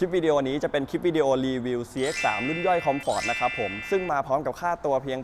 คลิปวิดีโอนี้จะเป็นคลิปวิดีโอรีวิว CX3 รุ่นย่อยคอมฟอร์ตนะครับผม ซึ่งมาพร้อมกับค่าตัวเพียง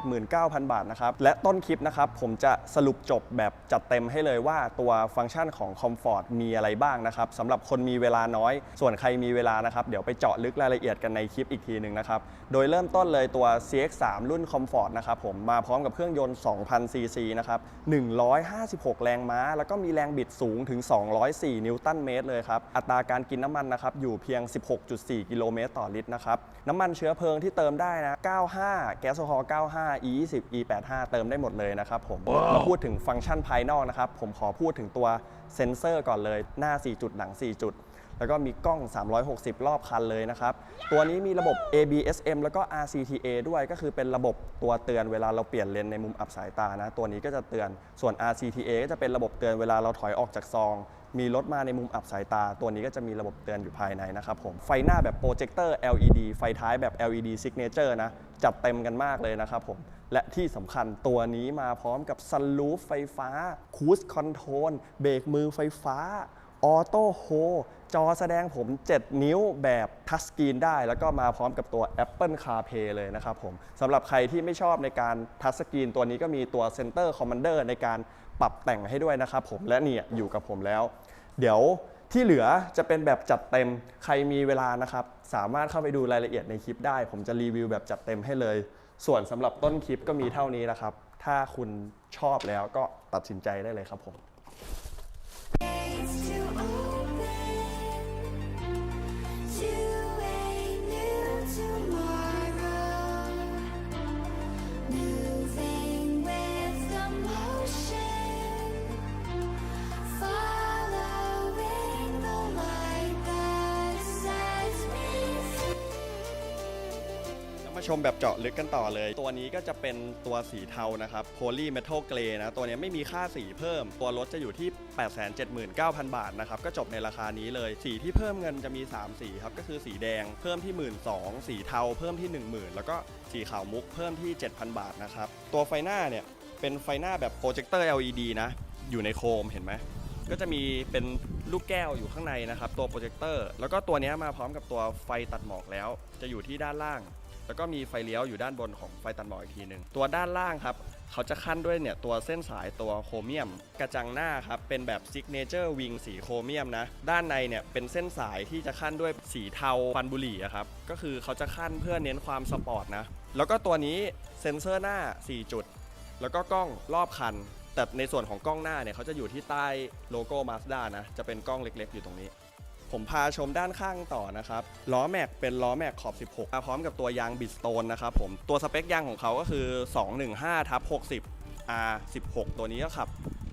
879,000 บาทนะครับ และต้นคลิปนะครับ ผมจะสรุปจบแบบจัดเต็มให้เลยว่าตัวฟังก์ชันของคอมฟอร์ตมีอะไรบ้างนะครับสำหรับคนมีเวลาน้อย ส่วนใครมีเวลานะครับ เดี๋ยวไปเจาะลึกรายละเอียดกันในคลิปอีกทีหนึ่งนะครับ โดยเริ่มต้นเลยตัว CX3 รุ่นคอมฟอร์ตนะครับผมมาพร้อมกับเครื่องยนต์ 2,000ซีซีนะครับ 156 แรงม้า แล้วก็มีแรงบิดสูงถึง 204 นิวตันเมตรเลยครับอัตราการกินน้ำมันนะครับอยู่เพียง 16.4 กิโลเมตรต่อลิตรนะครับน้ำมันเชื้อเพลิงที่เติมได้นะ 95 แก๊สโซฮอล์ 95 E20 E85 เติมได้หมดเลยนะครับผมมาพูดถึงฟังก์ชันภายนอกนะครับ ผมขอพูดถึงตัวเซ็นเซอร์ก่อนเลยหน้า 4 จุดหลัง 4 จุด แล้วก็มีกล้อง 360 รอบคันเลยนะครับ ตัวนี้มีระบบ ABSM แล้วก็ RCTA ด้วยก็คือเป็นระบบตัวเตือนเวลาเราเปลี่ยนเลนในมุมอับสายตานะ ตัวนี้ก็จะเตือนส่วน RCTA ก็จะเป็นระบบเตือนเวลาเราถอยออกจากซอง มีรถมาในมุมอับสายตา ตัวนี้ก็จะมีระบบเตือนอยู่ภายในนะครับผมไฟหน้าแบบโปรเจคเตอร์ LED ไฟท้ายแบบ LED Signature นะจัดเต็มกันมากเลยนะครับผมและที่สำคัญตัวนี้มาพร้อมกับซันรูฟไฟฟ้าคูสคอนโทรลเบรกมือไฟฟ้า ออโต้โฮจอแสดงผม 7 นิ้วแบบทัชสกรีนได้ แล้วก็มาพร้อมกับตัว Apple CarPlay เลยนะครับผมสำหรับใครที่ไม่ชอบในการทัชสกรีนตัวนี้ก็มีตัว Center Commander ในการปรับแต่งให้ด้วยนะครับผมและเนี่ยอยู่กับผมแล้ว เดี๋ยวที่เหลือจะเป็นแบบจัดเต็มใครมีเวลานะครับ สามารถเข้าไปดูรายละเอียดในคลิปได้ ผมจะรีวิวแบบจัดเต็มให้เลย ส่วนสำหรับต้นคลิปก็มีเท่านี้นะครับ ถ้าคุณชอบแล้วก็ตัดสินใจได้เลยครับผม ชมแบบเจาะลึกกันต่อเลย ตัวนี้ก็จะเป็นตัวสีเทานะครับ Poly Metal Grey นะ ตัวนี้ไม่มีค่าสีเพิ่ม ตัวรถจะอยู่ที่ 879,000 บาทนะครับ ก็จบในราคานี้เลย สีที่เพิ่มเงินจะมี 3 สีครับ ก็คือสีแดงเพิ่มที่ 12,000สีเทาเพิ่มที่ 10,000 แล้วก็สีขาวมุกเพิ่มที่ 7,000 บาทนะครับ ตัวไฟหน้าเนี่ยเป็นไฟหน้าแบบโปรเจคเตอร์ LED นะ อยู่ในโคมเห็นไหมก็จะมีเป็นลูกแก้วอยู่ข้างในนะครับ ตัวโปรเจคเตอร์ แล้วก็ตัวนี้มาพร้อมกับตัวไฟตัดหมอกแล้ว จะอยู่ที่ด้านล่าง แล้วก็มีไฟเลี้ยวอยู่ด้านบนของไฟตัดหมอกอีกทีหนึ่งตัวด้านล่างครับ เขาจะขั้นด้วยเนี่ยตัวเส้นสายตัวโครเมียม กระจังหน้าครับ เป็นแบบซิกเนเจอร์วิงสีโครเมียมนะ ด้านในเนี่ยเป็นเส้นสายที่จะขั้นด้วยสีเทาควันบุหรี่ครับ ก็คือเขาจะขั้นเพื่อเน้นความสปอร์ตนะ แล้วก็ตัวนี้เซ็นเซอร์หน้า 4 จุด แล้วก็กล้องรอบคัน แต่ในส่วนของกล้องหน้าเนี่ยเขาจะอยู่ที่ใต้โลโก้ Mazda นะ จะเป็นกล้องเล็ก ๆ อยู่ตรงนี้ ผมพาชมด้านข้างต่อนะครับ ล้อแม็กเป็นล้อแม็กขอบ 16มาพร้อมกับตัวยางบิดสโตนนะครับผม ตัวสเปคยางของเขาก็คือ 215ทับ60 R 16 ตัวนี้ก็ขับ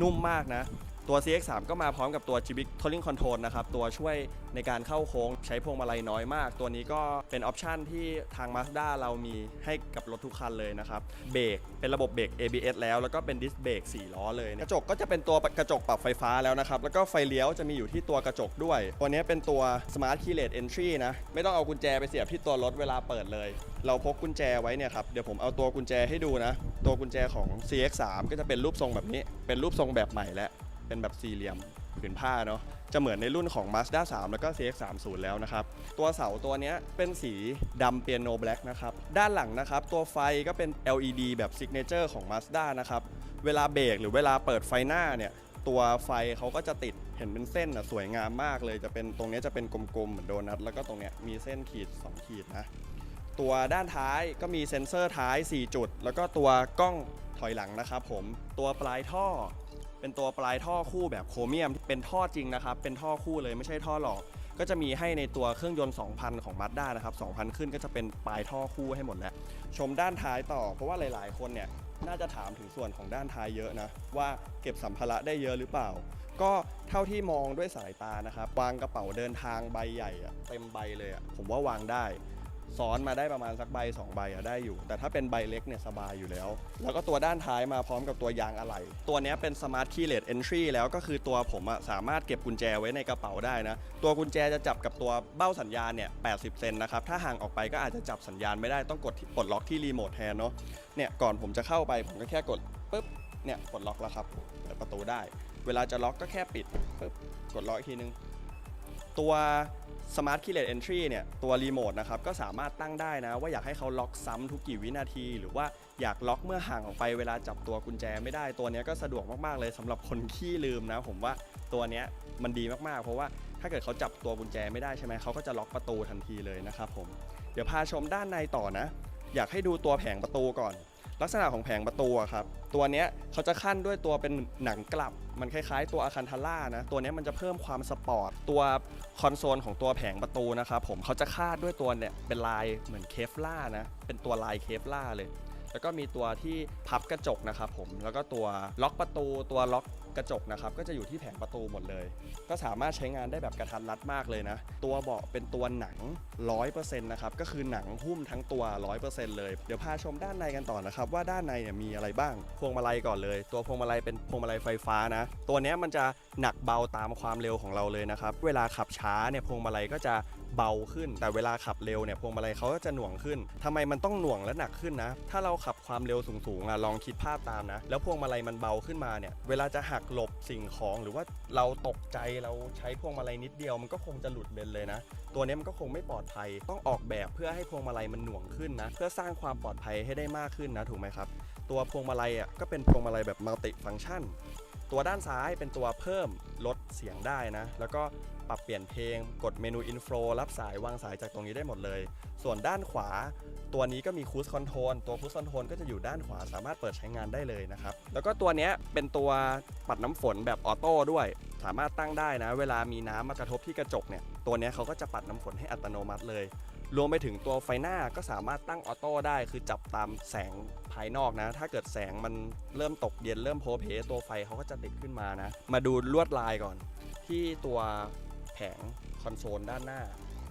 นุ่มมากนะ ตัว CX3 ก็มาพร้อมกับตัว g b i c Touring Control นะครับ ตัวช่วยในการเข้าโค้งใช้พวงมาลัยน้อยมาก ตัวนี้ก็เป็นออปชันที่ทาง Mazda เรามีให้กับรถทุกคันเลยนะครับ เบรกเป็นระบบเบรก ABS แล้ว แล้วก็เป็นดิสเบรก4ล้อเลย กระจกก็จะเป็นตัวกระจกปรับไฟฟ้าแล้วนะครับ แล้วก็ไฟเลี้ยวจะมีอยู่ที่ตัวกระจกด้วย ตัวนี้เป็นตัว Smart Keyless Entry นะ ไม่ต้องเอากุญแจไปเสียบที่ตัวรถเวลาเปิดเลย เราพกกุญแจไว้เนี่ยครับ เดี๋ยวผมเอาตัวกุญแจให้ดูนะ ตัวกุญแจของ CX3 ก็จะเป็นรูปทรงแบบนี้ เป็นรูปทรงแบบใหม่แล้ว เป็นแบบสี่เหลี่ยมผืนผ้าเนาะจะเหมือนในรุ่นของ Mazda 3 แล้วก็ CX30 แล้วนะครับ ตัวเสาตัวนี้เป็นสีดำเปียโนแบล็กนะครับ ด้านหลังนะครับ ตัวไฟก็เป็น LED แบบ Signature ของ Mazda นะครับ เวลาเบรกหรือเวลาเปิดไฟหน้าเนี่ย ตัวไฟเขาก็จะติดเห็นเป็นเส้นอะสวยงามมากเลยจะเป็นตรงนี้จะเป็นกลมๆเหมือนโดนัทแล้วก็ตรงนี้มีเส้นขีด 2 ขีดนะตัวด้านท้ายก็มีเซ็นเซอร์ท้าย 4 จุด แล้วก็ตัวกล้องถอยหลังนะครับผมตัวปลายท่อ เป็นตัวปลายท่อคู่แบบโครเมียม เป็นท่อจริงนะครับ เป็นท่อคู่เลยไม่ใช่ท่อหลอก ก็จะมีให้ในตัวเครื่องยนต์ 2,000 ของ Mazda นะครับ 2,000 ขึ้นก็จะเป็นปลายท่อคู่ให้หมดแล้ว ชมด้านท้ายต่อ เพราะว่าหลายๆ คนเนี่ยน่าจะถามถึงส่วนของด้านท้ายเยอะนะ ว่าเก็บสัมภาระได้เยอะหรือเปล่า ก็เท่าที่มองด้วยสายตานะครับวางกระเป๋าเดินทางใบใหญ่เต็มใบเลยผมว่าวางได้ ซ้อนมาได้ประมาณสักใบ2ใบอะได้อยู่ แต่ถ้าเป็นใบเล็กเนี่ยสบายอยู่แล้ว แล้วก็ตัวด้านท้ายมาพร้อมกับตัวยางอะไหล่ตัวนี้เป็น Smart Keyless Entry แล้วก็คือตัวผมอะสามารถเก็บกุญแจไว้ในกระเป๋าได้นะ ตัวกุญแจจะจับกับตัวเบ้าสัญญาณเนี่ย 80 เซนนะครับ ถ้าห่างออกไปก็อาจจะจับสัญญาณไม่ได้ต้องกดปลดล็อกที่รีโมทแทนเนาะ เนี่ยก่อนผมจะเข้าไปผมก็แค่กดปุ๊บ เนี่ยปลดล็อกแล้วครับเปิดประตูได้ เวลาจะล็อกก็แค่ปิดปุ๊บกดล็อกอีกทีนึง ตัว Smart Keyless Entry เนี่ยตัวรีโมทนะครับก็สามารถตั้งได้นะ ว่าอยากให้เขาล็อกซ้ำทุกกี่วินาที หรือว่าอยากล็อกเมื่อห่างออกไปเวลาจับตัวกุญแจไม่ได้ตัวนี้ก็สะดวกมากๆเลยสำหรับคนขี้ลืมนะ ผมว่าตัวนี้มันดีมากๆ เพราะว่าถ้าเกิดเขาจับตัวกุญแจไม่ได้ใช่ไหมเขาก็จะล็อกประตูทันทีเลยนะครับผมเดี๋ยวพาชมด้านในต่อนะ อยากให้ดูตัวแผงประตูก่อน ลักษณะของแผงประตูอะครับ ตัวเนี้ยเขาจะขั้นด้วยตัวเป็นหนังกลับ มันคล้ายๆ ตัวอาคันทาร่านะ ตัวเนี้ยมันจะเพิ่มความสปอร์ต ตัวคอนโซลของตัวแผงประตูนะครับผมเขาจะคาดด้วยตัวเนี่ยเป็นลายเหมือนเคฟล่านะ เป็นตัวลายเคฟล่าเลย แล้วก็มีตัวที่พับกระจกนะครับผม แล้วก็ตัวล็อกประตู ตัวล็อก กระจกนะครับก็จะอยู่ที่แผงประตูหมดเลย ก็สามารถใช้งานได้แบบกระทัดรัดมากเลยนะ ตัวเบาะเป็นตัวหนัง 100%นะครับก็คือหนังหุ้มทั้งตัว 100%เลยเดี๋ยวพาชมด้านในกันต่อนะครับว่าด้านในเนี่ยมีอะไรบ้าง พวงมาลัยก่อนเลย ตัวพวงมาลัยเป็นพวงมาลัยไฟฟ้านะ ตัวนี้มันจะหนักเบาตามความเร็วของเราเลยนะครับเวลาขับช้าเนี่ยพวงมาลัยก็จะเบาขึ้น แต่เวลาขับเร็วเนี่ยพวงมาลัยเขาก็จะหน่วงขึ้นทำไมมันต้องหน่วงและหนักขึ้นนะ ถ้าเราขับความเร็วสูงๆอะลองคิดภาพตามนะ แล้วพวงมาลัยมันเบาขึ้นมาเนี่ยเวลาจะหักหลบสิ่งของหรือว่าเราตกใจเราใช้พวงมาลัยนิดเดียว มันก็คงจะหลุดเลนเลยนะ ตัวนี้มันก็คงไม่ปลอดภัย ต้องออกแบบเพื่อให้พวงมาลัยมันหน่วงขึ้นนะ เพื่อสร้างความปลอดภัยให้ได้มากขึ้นนะถูกไหมครับ ตัวพวงมาลัยอะก็เป็นพวงมาลัยแบบมัลติฟัง c t ชันตัวด้านซ้ายเป็นตัวเพิ่มลดเสียงได้นะ แล้วก็ปรับเปลี่ยนเพลง กดเมนูอินโฟรับสายวางสายจากตรงนี้ได้หมดเลย ส่วนด้านขวา ตัวนี้ก็มีคูสคอนโทรลตัวคูสคอนโทรลก็จะอยู่ด้านขวาสามารถเปิดใช้งานได้เลยนะครับ แล้วก็ตัวนี้เป็นตัวปัดน้ำฝนแบบออโต้ด้วย สามารถตั้งได้นะ เวลามีน้ำมากระทบที่กระจกเนี่ยตัวนี้เขาก็จะปัดน้ำฝนให้อัตโนมัติเลย รวมไปถึงตัวไฟหน้าก็สามารถตั้งออโต้ได้ คือจับตามแสงภายนอกนะ ถ้าเกิดแสงมันเริ่มตกเย็นเริ่มโพลเพตัวไฟเขาก็จะติดขึ้นมานะ มาดูลวดลายก่อน ที่ตัวแผงคอนโซลด้านหน้า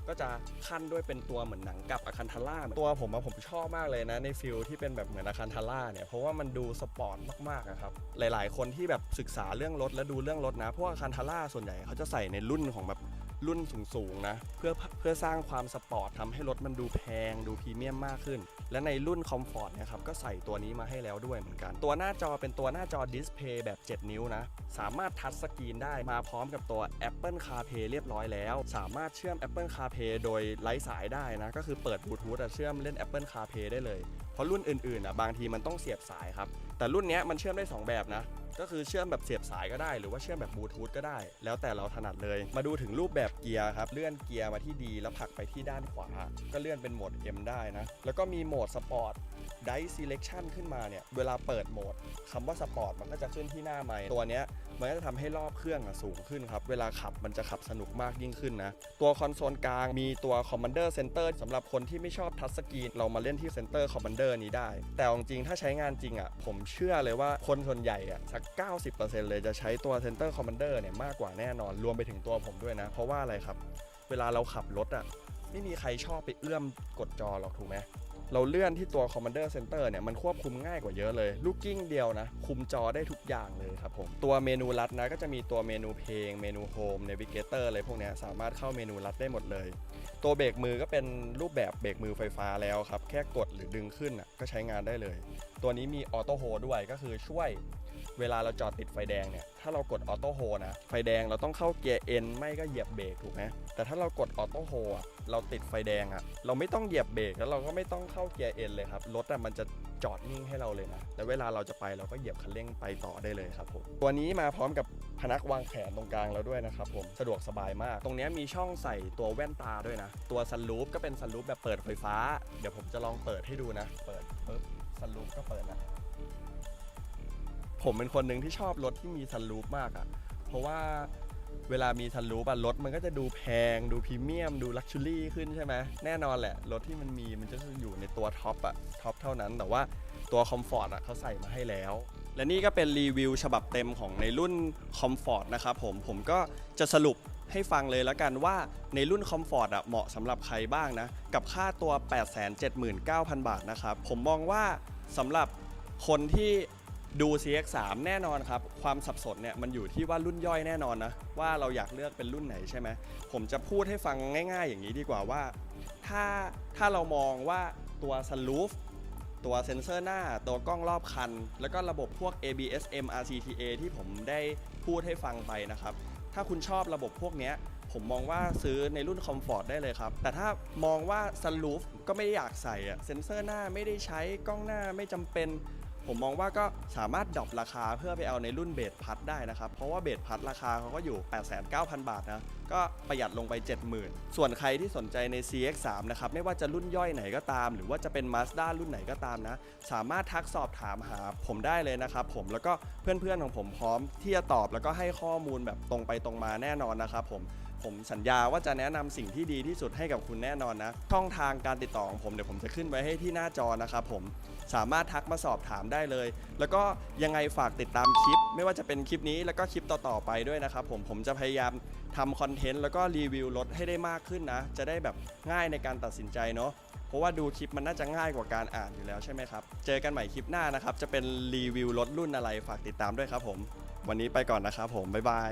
ก็จะขั้นด้วยเป็นตัวเหมือนหนังกับอาคันทาร่าตัวผมอะผมชอบมากเลยนะในฟิลที่เป็นแบบเหมือนอาคันทาร่าเนี่ยเพราะว่ามันดูสปอร์ตมากๆนะครับหลาย ๆ คนที่แบบศึกษาเรื่องรถและดูเรื่องรถนะเพราะว่าอาคันทาร่าส่วนใหญ่เขาจะใส่ในรุ่นของแบบ รุ่นสูงๆนะเพื่อเพื่อสร้างความสปอร์ตทำให้รถมันดูแพงดูพรีเมียมมากขึ้น และในรุ่นคอมฟอร์ตนี่ยครับก็ใส่ตัวนี้มาให้แล้วด้วยเหมือนกัน ตัวหน้าจอเป็นตัวหน้าจอดิสเพย์แบบ 7 นิ้วนะ สามารถทัชสกรีนได้มาพร้อมกับตัว Apple CarPlay เรียบร้อยแล้ว สามารถเชื่อม Apple CarPlay โดยไร้สายได้นะ ก็คือเปิดบลูทูธเชื่อมเล่น Apple CarPlay ได้เลย เพราะรุ่นอื่นๆอะบางทีมันต้องเสียบสายครับแต่รุ่นเนี้ยมันเชื่อมได้ 2 แบบนะ ก็คือเชื่อมแบบเสียบสายก็ได้ หรือว่าเชื่อมแบบบลูทูธก็ได้ แล้วแต่เราถนัดเลย มาดูถึงรูปแบบเกียร์ครับ เลื่อนเกียร์มาที่ดีแล้วผลักไปที่ด้านขวา ก็เลื่อนเป็นโหมด M ได้นะ แล้วก็มีโหมดสปอร์ตได้ selection ขึ้นมาเนี่ย เวลาเปิดโหมดคำว่าสปอร์ตมันก็จะขึ้นที่หน้าไมค์ตัวเนี้ยมันก็จะทำให้รอบเครื่องอะสูงขึ้นครับ เวลาขับมันจะขับสนุกมากยิ่งขึ้นนะ ตัวคอนโซลกลางมีตัว Commander Center สำหรับคนที่ไม่ชอบทัชสกรีนเรามาเล่นที่ Center Commander นี้ได้ แต่เอาจริงถ้าใช้งานจริงอะผมเชื่อเลยว่าคนส่วนใหญ่อะสัก90%เลยจะใช้ตัว Center Commander เนี่ยมากกว่าแน่นอนรวมไปถึงตัวผมด้วยนะ เพราะว่าอะไรครับ เวลาเราขับรถอะไม่มีใครชอบไปเอื้อมกดจอหรอกถูกไหมเราเลื่อนที่ตัว Commander Center เนี่ยมันควบคุมง่ายกว่าเยอะเลย ลูกกิ้งเดียวนะ คุมจอได้ทุกอย่างเลยครับผม ตัวเมนูลัดนะก็จะมีตัวเมนูเพลง เมนูโฮม Navigator อะไรพวกเนี้ยสามารถเข้าเมนูลัดได้หมดเลย ตัวเบรกมือก็เป็นรูปแบบเบรกมือไฟฟ้าแล้วครับ แค่กดหรือดึงขึ้นอะก็ใช้งานได้เลย ตัวนี้มีออโต้โฮด้วยก็คือช่วย เวลาเราจอดติดไฟแดงเนี่ย ถ้าเรากดออโต้โฮนะ ไฟแดงเราต้องเข้าเกียร์ N ไม่ก็เหยียบเบรกถูกไหมแต่ถ้าเรากดออโต้โฮอะเราติดไฟแดงอะเราไม่ต้องเหยียบเบรกแล้วเราก็ไม่ต้องเข้าเกียร์ N เลยครับ รถอะมันจะจอดนิ่งให้เราเลยนะ แล้วเวลาเราจะไปเราก็เหยียบคันเร่งไปต่อได้เลยครับผม ตัวนี้มาพร้อมกับพนักวางแขนตรงกลางแล้วด้วยนะครับผม สะดวกสบายมาก ตรงนี้มีช่องใส่ตัวแว่นตาด้วยนะ ตัวซันรูฟก็เป็นซันรูฟแบบเปิดไฟฟ้า เดี๋ยวผมจะลองเปิดให้ดูนะ เปิดปึ๊บซันรูฟก็เปิดนะ ผมเป็นคนหนึ่งที่ชอบรถที่มีซันรูฟมากอะ่ะ เพราะว่าเวลามีซันรูฟอะรถมันก็จะดูแพง ดูพรีเมียม ดูลักชัวรี่ขึ้นใช่ไหมแน่นอนแหละ รถที่มันมีมันจะอยู่ในตัวท็อปอะท็อปเท่านั้น แต่ว่าตัวคอมฟอร์ตอะเขาใส่มาให้แล้ว และนี่ก็เป็นรีวิวฉบับเต็มของในรุ่นคอมฟอร์ตนะครับผม ผมก็จะสรุปให้ฟังเลยแล้วกันว่าในรุ่นคอมฟอร์ตอะเหมาะสำหรับใครบ้างนะ กับค่าตัว 879,000 บาทนะครับ ผมมองว่าสำหรับคนที่ ดู CX3 แน่นอนครับ ความสับสนเนี่ยมันอยู่ที่ว่ารุ่นย่อยแน่นอนนะ ว่าเราอยากเลือกเป็นรุ่นไหนใช่ไหมผมจะพูดให้ฟังง่ายๆ อย่างนี้ดีกว่าว่า ถ้าถ้าเรามองว่าตัว sunroof ตัวเซ็นเซอร์หน้า ตัวกล้องรอบคัน แล้วก็ระบบพวก ABS M RCTA ที่ผมได้พูดให้ฟังไปนะครับ ถ้าคุณชอบระบบพวกนี้ผมมองว่าซื้อในรุ่นคอมฟอร์ตได้เลยครับ แต่ถ้ามองว่าซันรูฟก็ไม่ได้อยากใส่อะเซ็นเซอร์หน้าไม่ได้ใช้กล้องหน้าไม่จำเป็น ผมมองว่าก็สามารถดรอปราคาเพื่อไปเอาในรุ่นเบสพัดได้นะครับ เพราะว่าเบสพัดราคาเขาก็อยู่ 89,000 บาทนะ ก็ประหยัดลงไป 70,000 ส่วนใครที่สนใจใน CX3 นะครับ ไม่ว่าจะรุ่นย่อยไหนก็ตาม หรือว่าจะเป็น Mazda รุ่นไหนก็ตามนะ สามารถทักสอบถามหาผมได้เลยนะครับผม แล้วก็เพื่อนๆของผมพร้อมที่จะตอบแล้วก็ให้ข้อมูลแบบตรงไปตรงมาแน่นอนนะครับผม ผมสัญญาว่าจะแนะนำสิ่งที่ดีที่สุดให้กับคุณแน่นอนนะ ช่องทางการติดต่อของผมเดี๋ยวผมจะขึ้นไว้ให้ที่หน้าจอนะครับผมสามารถทักมาสอบถามได้เลย แล้วก็ยังไงฝากติดตามคลิป ไม่ว่าจะเป็นคลิปนี้แล้วก็คลิปต่อๆไปด้วยนะครับผมผมจะพยายามทำคอนเทนต์แล้วก็รีวิวรถให้ได้มากขึ้นนะ จะได้แบบง่ายในการตัดสินใจเนาะเพราะว่าดูคลิปมันน่าจะง่ายกว่าการอ่านอยู่แล้วใช่ไหมครับ เจอกันใหม่คลิปหน้านะครับ จะเป็นรีวิวรถรุ่นอะไรฝากติดตามด้วยครับผม วันนี้ไปก่อนนะครับผม บ๊ายบาย